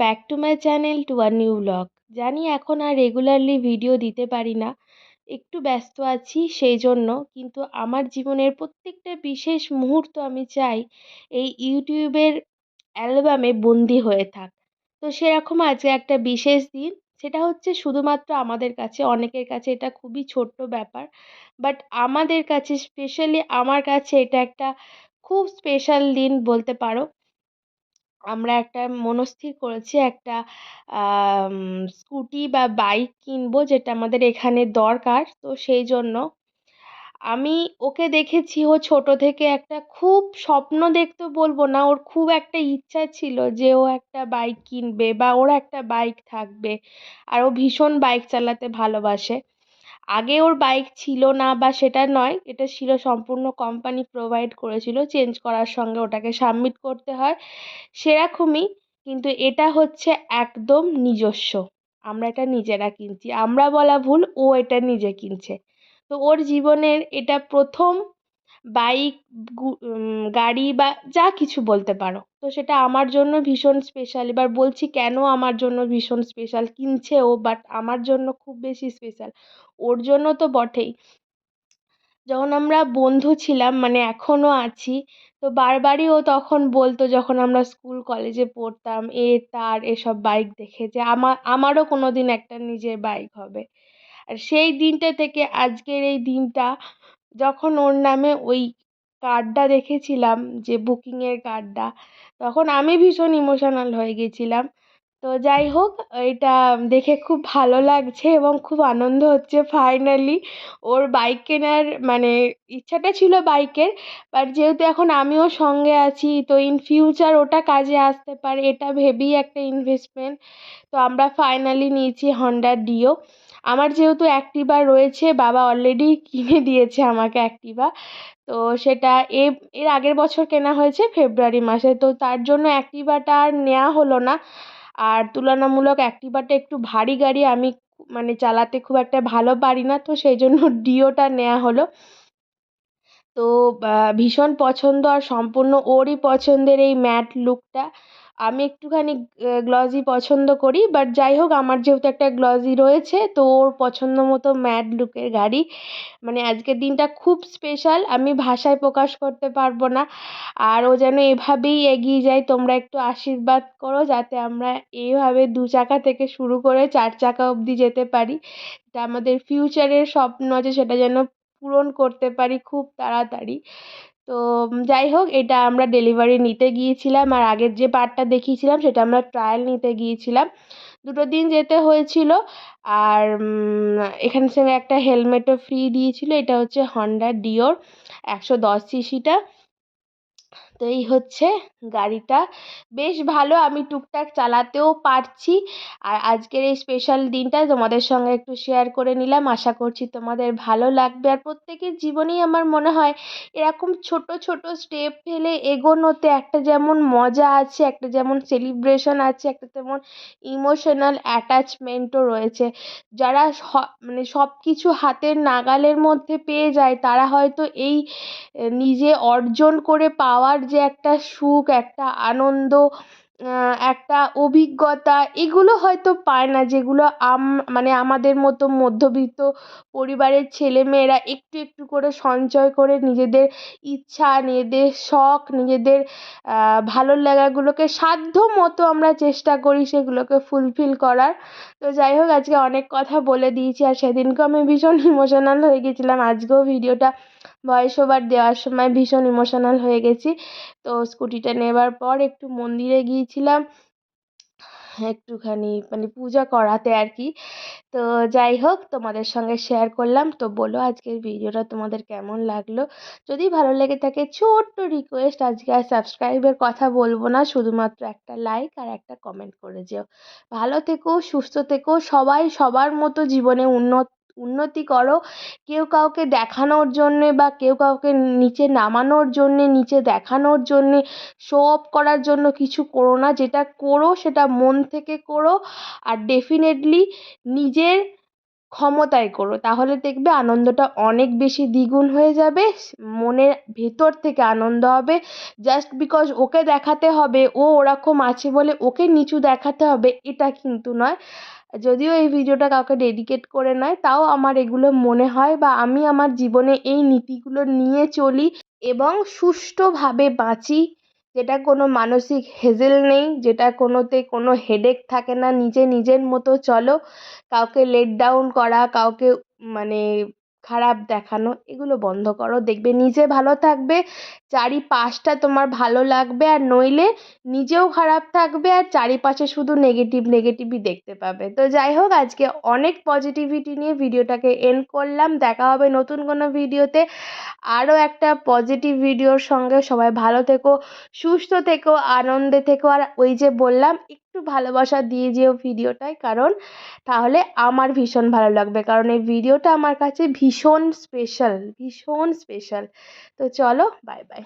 Back to my channel to a new vlog জানি এখন আর regularly video দিতে পারি না। একটু ব্যস্ত আছি সেই জন্য, কিন্তু আমার জীবনের প্রত্যেকটা বিশেষ মুহূর্ত আমি চাই এই ইউটিউবের অ্যালবামে বন্দি হয়ে থাক। তো সেরকম আজকে একটা বিশেষ দিন, সেটা হচ্ছে শুধুমাত্র আমাদের কাছে, অনেকের কাছে এটা খুবই ছোট্ট ব্যাপার বাট আমাদের কাছে স্পেশালি আমার কাছে এটা একটা খুব স্পেশাল দিন বলতে পারো। আমরা একটা মনস্থির করেছি একটা স্কুটি বা বাইক কিনবো যেটা আমাদের এখানে দরকার। তো সেই জন্য আমি ওকে দেখেছি, ও ছোটো থেকে একটা খুব স্বপ্ন দেখতো বলব না, ওর খুব একটা ইচ্ছা ছিল যে ও একটা বাইক কিনবে বা ওর একটা বাইক থাকবে। আর ও ভীষণ বাইক চালাতে ভালোবাসে। আগে ওর বাইক ছিল না বা সেটা নয়, এটা ছিল সম্পূর্ণ কোম্পানি প্রোভাইড করেছিল চেঞ্জ করার সঙ্গে ওটাকে সাবমিট করতে হয় সেরকমই, কিন্তু এটা হচ্ছে একদম নিজস্ব। আমরা এটা নিজেরা কিনছি, আমরা বলা ভুল, ও এটা নিজে কিনছে। তো ওর জীবনের এটা প্রথম বাইক গাড়ি বা যা কিছু বলতে পারো। তো সেটা আমার জন্য ভীষণ স্পেশাল এবার বলছি কেন আমার জন্য ভীষণ স্পেশাল কিনছে ও বাট আমার জন্য খুব বেশি স্পেশাল ওর জন্য তো বটেই। যখন আমরা বন্ধু ছিলাম মানে এখনও আছি, তো বারবারই ও তখন বলতো, যখন আমরা স্কুল কলেজে পড়তাম, এ, তার, এসব বাইক দেখে যে আমার আমারও কোনো দিন একটা নিজের বাইক হবে। আর সেই দিনটা থেকে আজকের এই দিনটা যখন ওর নামে ওই কার্ডটা দেখেছিলাম, যে বুকিংয়ের কার্ডটা তখন আমি ভীষণ ইমোশনাল হয়ে গেছিলাম। তো যাই হোক, এটা দেখে খুব ভালো লাগছে এবং খুব আনন্দ হচ্ছে ফাইনালি ওর বাইক কেনার মানে ইচ্ছাটা ছিল বাইকের বাট যেহেতু এখন আমিও সঙ্গে আছি, তো ইন ফিউচার ওটা কাজে আসতে পারে, এটা ভেবেই একটা ইনভেস্টমেন্ট তো আমরা ফাইনালি নিয়েছি হন্ডা ডিও আমার যেহেতু অ্যাক্টিভা রয়েছে, বাবা অলরেডি কিনে দিয়েছে আমাকে অ্যাক্টিভা তো সেটা এ, এর আগের বছর কেনা হয়েছে ফেব্রুয়ারি মাসে। তো তার জন্য অ্যাক্টিভাটা আর নেওয়া হলো না। আর তুলনামূলক অ্যাক্টিভাটা একটু ভারী গাড়ি, আমি মানে চালাতে খুব একটা ভালো পারি না। তো সেই জন্য ডিওটা নেওয়া হলো। তো ভীষণ পছন্দ আর সম্পূর্ণ ওরই পছন্দের এই ম্যাট লুকটা। আমি একটুখানি গ্লসি পছন্দ করি বাট যাই হোক আমার যেহেতু একটা গ্লসি রয়েছে, তো ওর পছন্দ মতো ম্যাট লুকের গাড়ি। মানে আজকের দিনটা খুব স্পেশাল আমি ভাষায় প্রকাশ করতে পারব না। আর ও যেন এভাবেই এগিয়ে যায়, তোমরা একটু আশীর্বাদ করো যাতে আমরা এইভাবে দু চাকা থেকে শুরু করে চার চাকা অবধি যেতে পারি। এটা আমাদের ফিউচারের স্বপ্ন আছে সেটা যেন পূরণ করতে পারি খুব তাড়াতাড়ি। তো যাই হোক, এটা আমরা ডেলিভারি নিতে গিয়েছিলাম আর আগের যে পার্টটা দেখিয়েছিলাম সেটা আমরা ট্রায়াল নিতে গিয়েছিলাম। দুটো দিন যেতে হয়েছিল আর এখান থেকে একটা হেলমেটও ফ্রি দিয়েছিল। এটা হচ্ছে হন্ডা ডিওর একশো দশ সিসিটা তো এই হচ্ছে গাড়িটা। বেশ ভালো, আমি টুকটাক চালাতেও পারছি। আর আজকের এই স্পেশাল দিনটা তোমাদের সঙ্গে একটু শেয়ার করে নিলাম। আশা করছি তোমাদের ভালো লাগবে। আর প্রত্যেকের জীবনেই আমার মনে হয়, এরকম ছোট ছোট স্টেপ ফেলে এগোনোতে একটা যেমন মজা আছে, একটা যেমন সেলিব্রেশন আছে, একটা তেমন ইমোশনাল অ্যাটাচমেন্টও রয়েছে। যারা মানে সব কিছু হাতের নাগালের মধ্যে পেয়ে যায়, তারা হয়তো এই নিজে অর্জন করে পাওয়ার যে একটা সুখ, একটা আনন্দ একটা অভিজ্ঞতা, এগুলো হয়তো পায় না, যেগুলো আম মানে আমাদের মতো মধ্যবিত্ত পরিবারের ছেলেমেয়েরা একটু একটু করে সঞ্চয় করে নিজেদের ইচ্ছা, নিজেদের শখ, নিজেদের ভালো লাগাগুলোকে সাধ্য মতো আমরা চেষ্টা করি সেগুলোকে ফুলফিল করার। তো যাই হোক, আজকে অনেক কথা বলে দিয়েছি আর সেদিনকেও আমি ভীষণ ইমোশনাল হয়ে গেছিলাম। আজকেও ভিডিওটা ভয়েস ওভার দেওয়ার সময় ভীষণ ইমোশনাল হয়ে গেছি। তো স্কুটিটা নেবার পর একটু মন্দিরে গিয়েছিলাম। একটুখানি মানে পূজা করাতে আর কি। তো যাই হোক, তোমাদের সঙ্গে শেয়ার করলাম। তো বলো আজকের ভিডিওটা তোমাদের কেমন লাগল? যদি ভালো লেগে থাকে, ছোট্ট রিকোয়েস্ট আজকে আর সাবস্ক্রাইবের কথা বলব না। শুধুমাত্র একটা লাইক আর একটা কমেন্ট করে যেও। ভালো থেকো, সুস্থ থেকো। সবাই সবার মতো জীবনে উন্নত উন্নতি করো। কেউ কাউকে দেখানোর জন্যে বা কেউ কাউকে নিচে নামানোর জন্যে, নিচে দেখানোর জন্যে শো অফ করার জন্য কিছু করো না। যেটা করো সেটা মন থেকে করো আর ডেফিনেটলি নিজের ক্ষমতায় করো। তাহলে দেখবে আনন্দটা অনেক বেশি দ্বিগুণ হয়ে যাবে। মনের ভেতর থেকে আনন্দ হবে। জাস্ট বিকজ ওকে দেখাতে হবে, ও ওরকম আছে বলে ওকে নিচু দেখাতে হবে, এটা কিন্তু নয়। যদিও এই ভিডিওটা কাউকে ডেডিকেট করে নয় তাও আমার এগুলো মনে হয় বা আমি আমার জীবনে এই নীতিগুলো নিয়ে চলি এবং সুষ্ঠুভাবে বাঁচি। যেটা কোনো মানসিক হেজেল নেই, যেটা কোনোতে কোনো হেডেক থাকে না, নিজে নিজের মতো চলো। কাউকে লেট ডাউন করা, কাউকে মানে খারাপ দেখানো, এগুলো বন্ধ করো। দেখবে নিজে ভালো থাকবে, চারিপাশটা তোমার ভালো লাগবে আর নইলে নিজেও খারাপ থাকবে আর চারিপাশে শুধু নেগেটিভ নেগেটিভই দেখতে পাবে। তো যাই হোক, আজকে অনেক পজিটিভিটি নিয়ে ভিডিওটাকে এন্ড করলাম। দেখা হবে নতুন কোনো ভিডিওতে। আরও একটা পজিটিভ ভিডিওর সঙ্গে সবাই ভালো থেকো, সুস্থ থেকো, আনন্দে থেকো। আর ওই যে বললাম একটু ভালোবাসা দিয়ে যেও ভিডিওটায়, কারণ তাহলে আমার ভীষণ ভালো লাগবে। কারণ এই ভিডিওটা আমার কাছে ভীষণ স্পেশাল ভীষণ স্পেশাল তো চলো বাই বাই